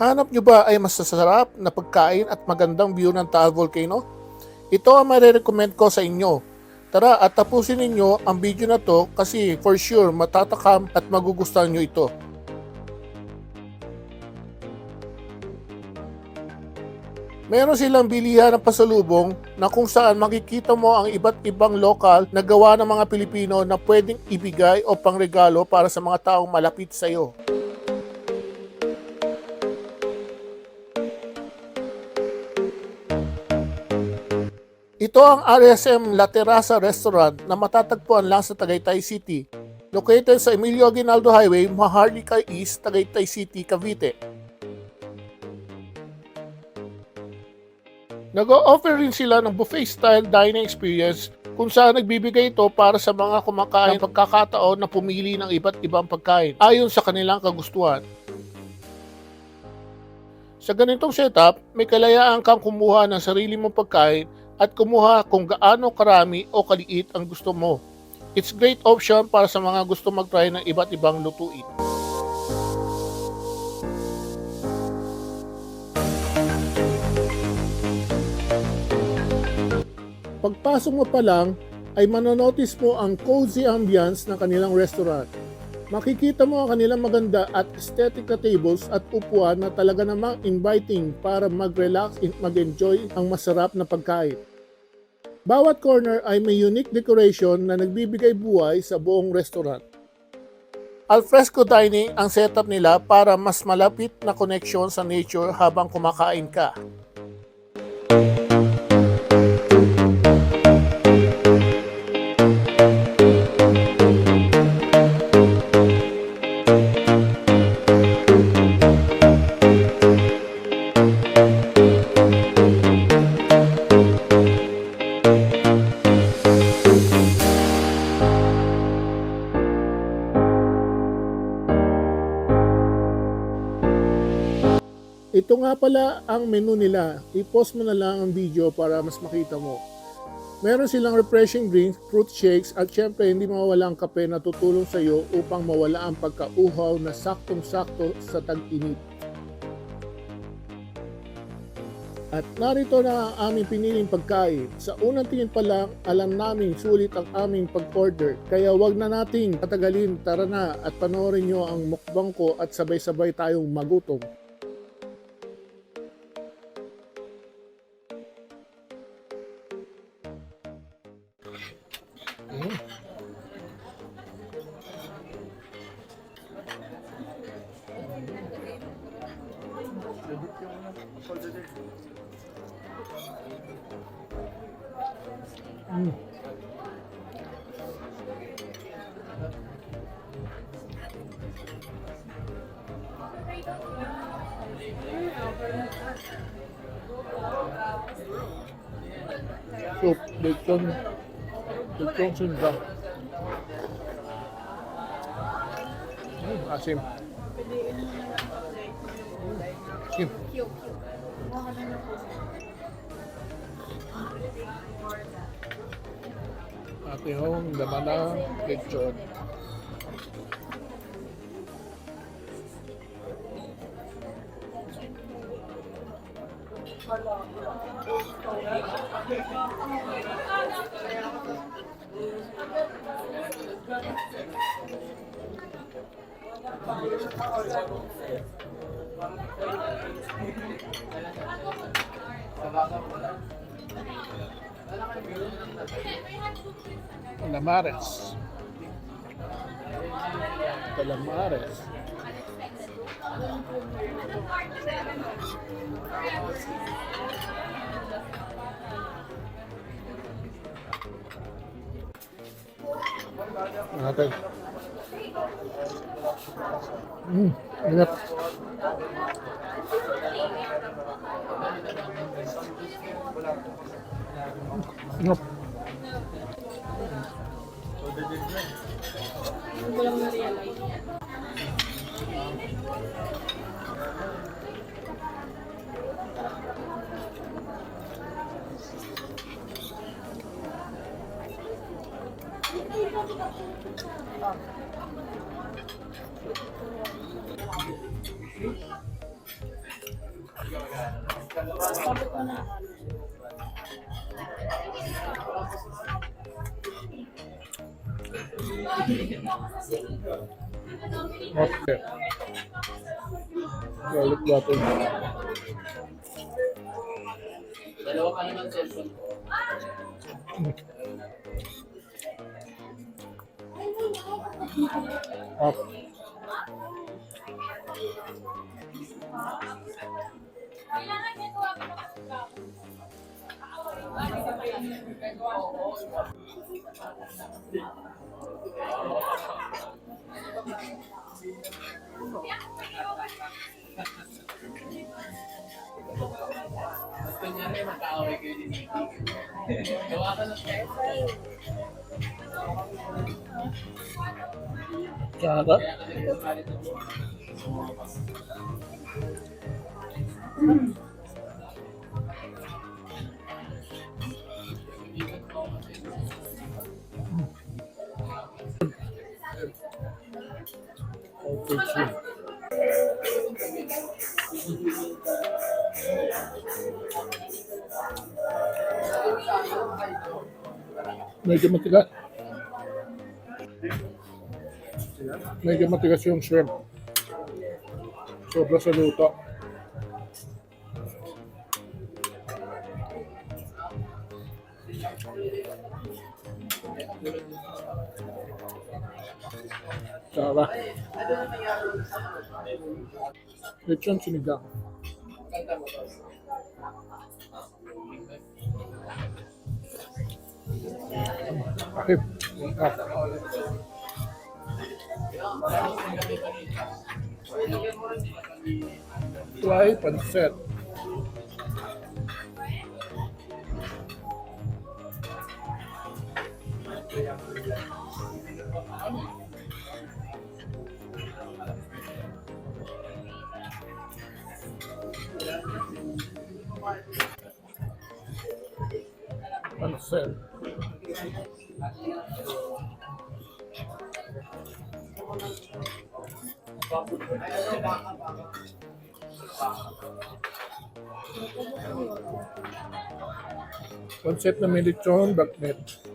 Hanap nyo ba ay masasarap na pagkain at magandang view ng Taal Volcano? Ito ang marirecommend ko sa inyo. Tara at tapusin ninyo ang video na to kasi for sure matatakam at magugustuhan nyo ito. Meron silang bilihan ng pasalubong na kung saan makikita mo ang iba't ibang lokal na gawa ng mga Pilipino na pwedeng ibigay o pangregalo para sa mga taong malapit sa iyo. Ito ang RSM La Terraza Restaurant na matatagpuan lang sa Tagaytay City. Located sa Emilio Aguinaldo Highway, Maharlika East, Tagaytay City, Cavite. Nag-offer rin sila ng buffet-style dining experience kung saan nagbibigay ito para sa mga kumakain ng pagkakataon na pumili ng iba't ibang pagkain ayon sa kanilang kagustuhan. Sa ganitong setup, may kalayaan kang kumuha ng sarili mong pagkain at kumuha kung gaano karami o kaliit ang gusto mo. It's great option para sa mga gusto mag-try ng iba't ibang lutuin. Pagpasok mo pa lang, ay manonotice mo ang cozy ambience ng kanilang restaurant. Makikita mo ang kanilang maganda at aesthetic na tables at upuan na talaga namang inviting para mag-relax at mag-enjoy ang masarap na pagkain. Bawat corner ay may unique decoration na nagbibigay buhay sa buong restaurant. Alfresco dining ang setup nila para mas malapit na connection sa nature habang kumakain ka. Ito nga pala ang menu nila. I-post mo na lang ang video para mas makita mo. Meron silang refreshing drinks, fruit shakes at syempre hindi mawala ang kape na tutulong sa iyo upang mawala ang pagkauhaw na saktong-sakto sa tag-init. At narito na ang aming piniling pagkain. Sa unang tingin pa lang, alam namin sulit ang aming pag-order. Kaya wag na nating patagalin, tara na at panoorin nyo ang mukbang ko at sabay-sabay tayong magutom. Soup, bacon, bacon sunda. Mm, asim. Asim. Ate hong laman na lechon. Calamares. Calamares. Natin. Mm, ingat. Ingat. Hindi ko lang na-realize. Tapos ko na. Okay. Garlic butter. Dalawa ka naman cellphone ko. Up. Kunyari, magkaaway nagalit ng Medyo matigas. Medyo matigas yung shrimp. Sobra sa luto. Sarap. Lechon sinigang. kanta mo to. Akip. Ah. Try pancet. Pancet. Pancet na may lechon, bakit?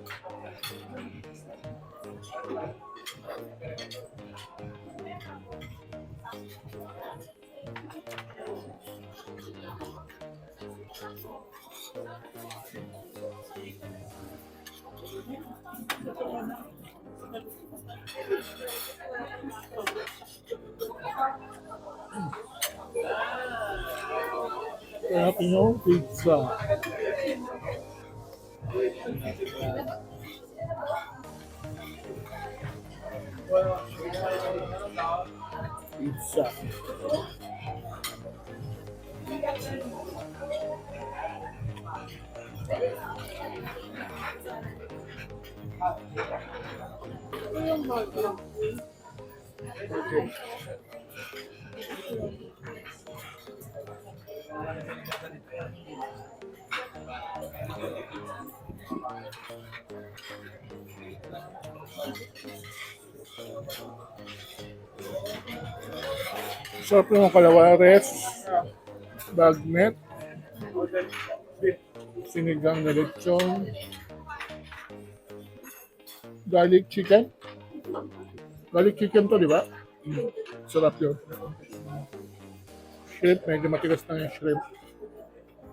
Sarap yung pizza. Pizza. Okay. Sarap yung kalawares, bagnet, sinigang na lechon, garlic chicken. Garlic chicken to, di ba? Mm. Sarap yun. Shrimp, medyo matigas na yung shrimp.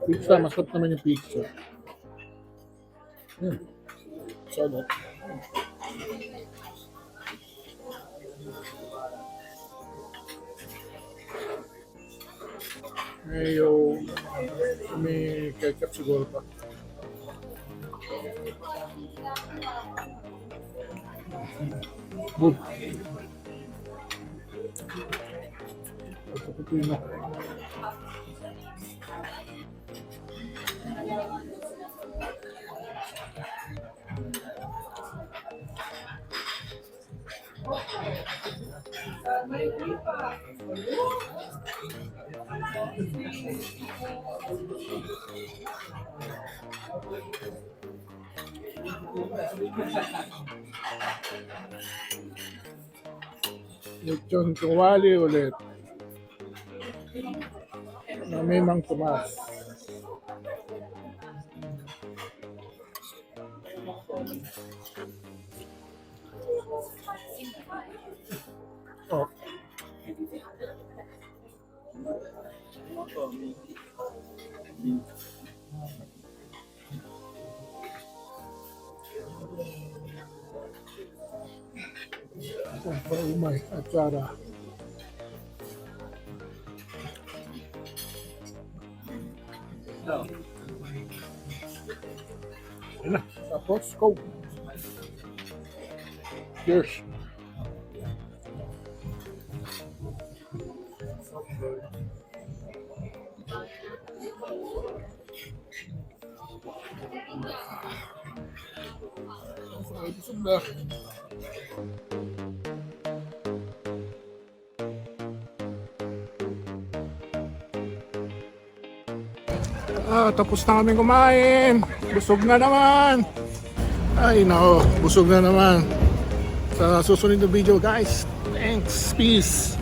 Pizza, masarap naman yung pizza. Hmm. Sarap. Mayo, may ketchup siguro pa. Good. Ito pipino. Lechon Kawali ulit. Na may Mang Oh. Ito, umay at Sara. Yan na. Tapos, go. Cheers. Ah, tapos na kami kumain. Busog na naman. Ay, nako. Busog na naman. Sa susunod na video, guys. Thanks. Peace.